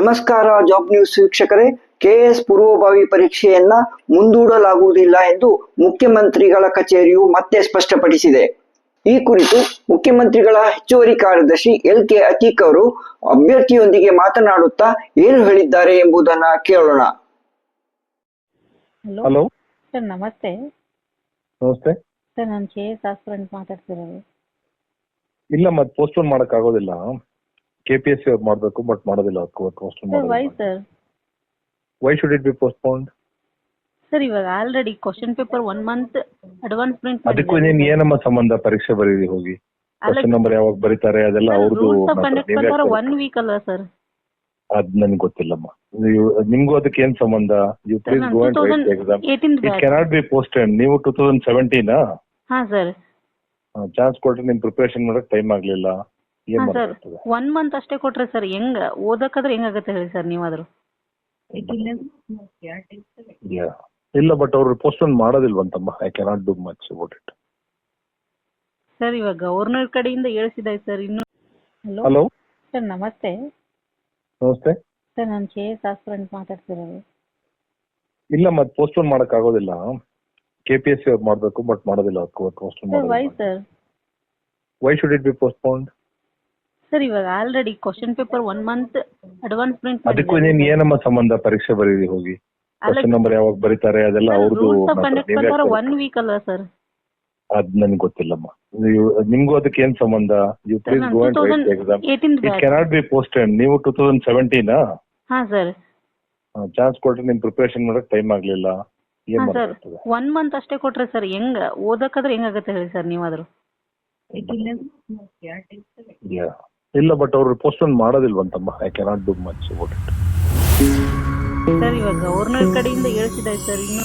ನಮಸ್ಕಾರ job news ವೀಕ್ಷಕರೇ. KS ಪೂರ್ವಭಾವಿ ಪರೀಕ್ಷೆಯನ್ನ ಮುಂದೂಡಲಾಗುವುದಿಲ್ಲ ಎಂದು ಮುಖ್ಯಮಂತ್ರಿಗಳ ಕಚೇರಿಯು ಮತ್ತೆ ಸ್ಪಷ್ಟಪಡಿಸಿದೆ. ಈ ಕುರಿತು ಮುಖ್ಯಮಂತ್ರಿಗಳ ಹೆಚ್ಚುವರಿ ಕಾರ್ಯದರ್ಶಿ ಎಲ್ ಕೆ ಅತೀಕ್ ಅವರು ಅಭ್ಯರ್ಥಿಯೊಂದಿಗೆ ಮಾತನಾಡುತ್ತಾ ಏನು ಹೇಳಿದ್ದಾರೆ ಎಂಬುದನ್ನ ಕೇಳೋಣ. ಹಲೋ? ಸರ್ ನಮಸ್ತೆ. ನಮಸ್ತೆ. ಸರ್ ನಾನು ಕೆ ಎಸ್ ಆಸ್ಪರೆಂಟ್ ಮಾತಾಡ್ತಿರೋದು. ಇಲ್ಲ ಮತ್ತೆ ಪೋಸ್ಟ್ಪೋನ್ ಮಾಡಕ್ ಆಗೋದಿಲ್ಲ ಕೆ ಪಿ ಎಸ್ ಸಿ ಅವ್ರು ಮಾಡಬೇಕು ಬಟ್ ಮಾಡೋದಿಲ್ಲ ಪೋಸ್ಟ್ಪೋನ್ ಸರ್ ವೈ ಮಾಡೋದಿಲ್ಲ. Sir why should it be postponed sir ಇವಾಗ already question paper one month advance print ಅದಕ್ಕೂ ನೀನ್ ಏನಮ್ಮ ಸಂಬಂಧ ಪರೀಕ್ಷೆ ಬರೀರಿ ಹೋಗಿ? ಕ್ವಶನ್ ನಂಬರ್ ಯಾವಾಗ ಬರೀತಾರೆ ಅದೆಲ್ಲ ಅವ್ರದ್ದು ರೂಲ್ಸ್ ಆಫ್ ಕಂಡಕ್ಟ್ ಪ್ರಕಾರ ಒನ್ ವೀಕ್ ಅಲ್ವಾ ಸರ್ ಅದ್ ನನ್ಗೆ ಗೊತ್ತಿಲ್ಲಮ್ಮ. ನೀವು ನಿಮ್ಗೂ ಅದಕ್ಕೆ ಏನ್ ಸಂಬಂಧ? You please go and write exam it cannot be posted ನೀವು ಟೂ ತೌಸಂಡ್ ಸೆವೆಂಟೀನಾ ಹಾಂ ಸರ್ ಚಾನ್ಸ್ ಕೊಟ್ರೆ ನಿಮ್ ಪ್ರಿಪರೇಷನ್ ಮಾಡಕ್ ಟೈಮ್ ಆಗ್ಲಿಲ್ಲ. ಏನ್ ಸರ್ ಒನ್ ಮಂತ್ ಅಷ್ಟೇ ಕೊಟ್ರೆ ಸರ್ ಹೆಂಗ್ ಓದಕ್ಕಾದ್ರೆ ಹೆಂಗಾಗತ್ತೆ ಹೇಳಿ ಸರ್ ನೀವಾದ್ರು? Yeah. ಇಲ್ಲ ಬಟ್ ಅವ್ರು postpone ಮಾಡೋದಿಲ್ವಂತಮ್ಮ I cannot do much about it sir ಇವಾಗ ಗವರ್ನರ್ ಕಡೆಯಿಂದ ಹೇಳಿಸಿದಾಯ್ತು ಸರ್ ಇನ್ನು ಹಲೋ? ಹಲೋ? ಸರ್ ನಮಸ್ತೆ. ನಮಸ್ತೆ. ಸರ್ ನಾನು ಕೆ ಎಸ್ ಆಸ್ಪರೆಂಟ್ ಮಾತಾಡ್ತಿರೋದು. ಇಲ್ಲ ಮತ್ತೆ ಪೋಸ್ಟ್ಪೋನ್ ಮಾಡಕ್ ಆಗೋದಿಲ್ಲ ಕೆ ಪಿ ಎಸ್ ಸಿ ಅವ್ರು ಮಾಡಬೇಕು ಬಟ್ ಮಾಡೋದಿಲ್ಲ ಪೋಸ್ಟ್ಪೋನ್ ಸರ್ ವೈ ಮಾಡೋದಿಲ್ಲ sir? Why should it be postponed sir ಇವಾಗ already question paper one month advance print ಅದಕ್ಕೂ ನೀನ್ ಏನಮ್ಮ ಸಂಬಂಧ ಪರೀಕ್ಷೆ ಬರೀರಿ ಹೋಗಿ? ಕ್ವಶನ್ ನಂಬರ್ ಯಾವಾಗ ಬರೀತಾರೆ ಅದೆಲ್ಲ ಅವ್ರದ್ದು ಒನ್ ವೀಕ್ ಅಲ್ವಾ ಸರ್. ಅದ್ ನನ್ಗೆ ಗೊತ್ತಿಲ್ಲಮ್ಮ. ನಿಮ್ಗೂ ಅದಕ್ಕೆ ಏನ್ ಸಂಬಂಧ? You please go and write exam it cannot be posted ನೀವು ಟೂ ತೌಸಂಡ್ ಸೆವೆಂಟೀನಾ ಹಾಂ ಸರ್. ಚಾನ್ಸ್ ಕೊಟ್ರೆ ನಿಮ್ ಪ್ರಿಪರೇಷನ್ ಮಾಡಕ್ ಟೈಮ್ ಆಗ್ಲಿಲ್ಲ. ಏನ್ ಸರ್. ಮಾಡ್ತಾರೆ ಒನ್ ಮಂತ್ ಅಷ್ಟೇ ಕೊಟ್ರೆ ಸರ್ ಹೆಂಗ ಓದಕ್ಕಾದ್ರೆ ಹೆಂಗಾಗತ್ತೆ ಹೇಳಿ ಸರ್ ನೀವಾದ್ರು. ಇಲ್ಲ ಬಟ್ ಅವ್ರು postpone ಮಾಡೋದಿಲ್ವಂತಮ್ಮ. I cannot do much about it sir, ಇವಾಗ ಗವರ್ನರ್ ಕಡೆಯಿಂದ ಹೇಳ್ತಿದ್ದಾರೆ ಸರ್, ಇನ್ನು